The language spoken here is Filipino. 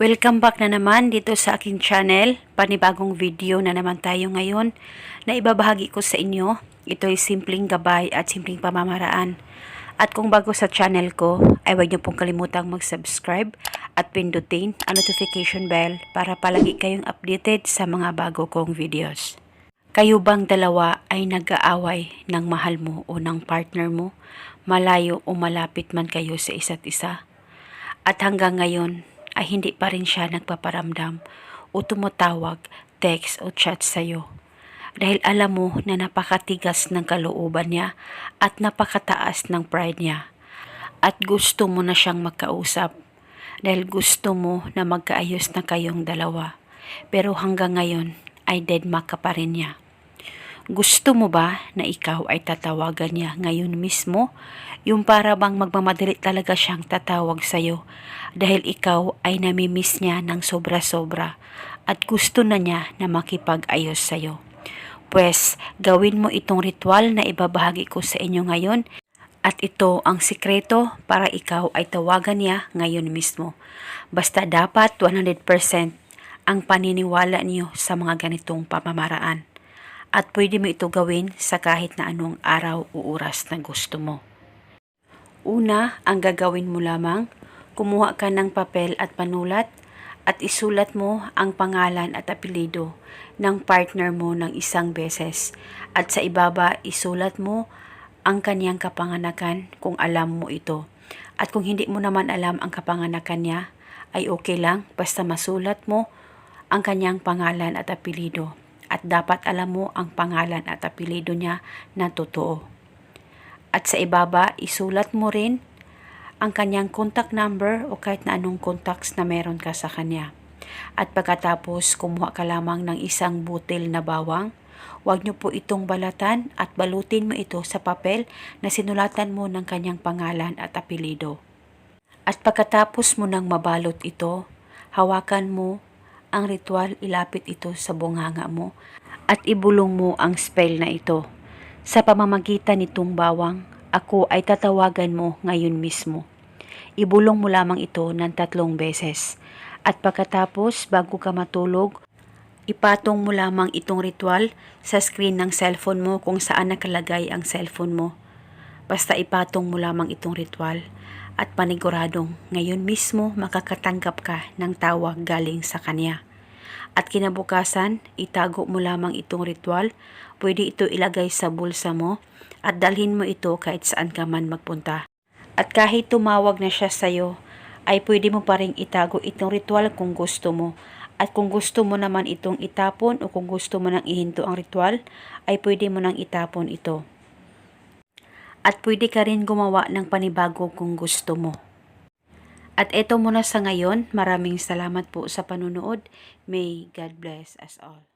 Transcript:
Welcome back na naman dito sa aking channel. Panibagong video na naman tayo ngayon na ibabahagi ko sa inyo. Ito ay simpleng gabay at simpleng pamamaraan. At kung bago sa channel ko, ay huwag niyo pong kalimutang mag-subscribe at pindutin ang notification bell para palagi kayong updated sa mga bago kong videos. Kayo bang dalawa ay nag-aaway ng mahal mo o ng partner mo, malayo o malapit man kayo sa isa't isa? At hanggang ngayon ay hindi pa rin siya nagpaparamdam o tumatawag, text o chat sa'yo. Dahil alam mo na napakatigas ng kalooban niya at napakataas ng pride niya. At gusto mo na siyang magkausap dahil gusto mo na magkaayos na kayong dalawa. Pero hanggang ngayon ay deadma ka pa rin niya. Gusto mo ba na ikaw ay tatawagan niya ngayon mismo? Yung para bang magmamadali talaga siyang tatawag sa'yo dahil ikaw ay namimiss niya ng sobra-sobra at gusto na niya na makipag-ayos sa'yo. Pues, gawin mo itong ritual na ibabahagi ko sa inyo ngayon at ito ang sikreto para ikaw ay tawagan niya ngayon mismo. Basta dapat 100% ang paniniwala niyo sa mga ganitong pamamaraan at pwede mo ito gawin sa kahit na anong araw o oras na gusto mo. Una, ang gagawin mo lamang, kumuha ka ng papel at panulat at isulat mo ang pangalan at apelido ng partner mo ng isang beses at sa ibaba isulat mo ang kanyang kapanganakan kung alam mo ito. At kung hindi mo naman alam ang kapanganakan niya, ay okay lang basta masulat mo ang kanyang pangalan at apelido at dapat alam mo ang pangalan at apelido niya na totoo. At sa ibaba, isulat mo rin ang kanyang contact number o kahit na anong contacts na meron ka sa kanya. At pagkatapos, kumuha ka lamang ng isang butil na bawang. Huwag niyo po itong balatan at balutin mo ito sa papel na sinulatan mo ng kanyang pangalan at apelido. At pagkatapos mo nang mabalot ito, hawakan mo ang ritual, ilapit ito sa bunganga mo at ibulong mo ang spell na ito. Sa pamamagitan nitong bawang, ako ay tatawagan mo ngayon mismo. Ibulong mo lamang ito ng tatlong beses. At pagkatapos, bago ka matulog, ipatong mo lamang itong ritual sa screen ng cellphone mo kung saan nakalagay ang cellphone mo. Basta ipatong mo lamang itong ritual at paniguradong ngayon mismo makakatanggap ka ng tawag galing sa kanya. At kinabukasan, itago mo lamang itong ritual. Pwede ito ilagay sa bulsa mo at dalhin mo ito kahit saan ka man magpunta. At kahit tumawag na siya sa'yo, ay pwede mo pa rin itago itong ritual kung gusto mo. At kung gusto mo naman itong itapon o kung gusto mo nang ihinto ang ritual, ay pwede mo nang itapon ito. At pwede ka rin gumawa ng panibago kung gusto mo. At eto muna sa ngayon, maraming salamat po sa panunood. May God bless us all.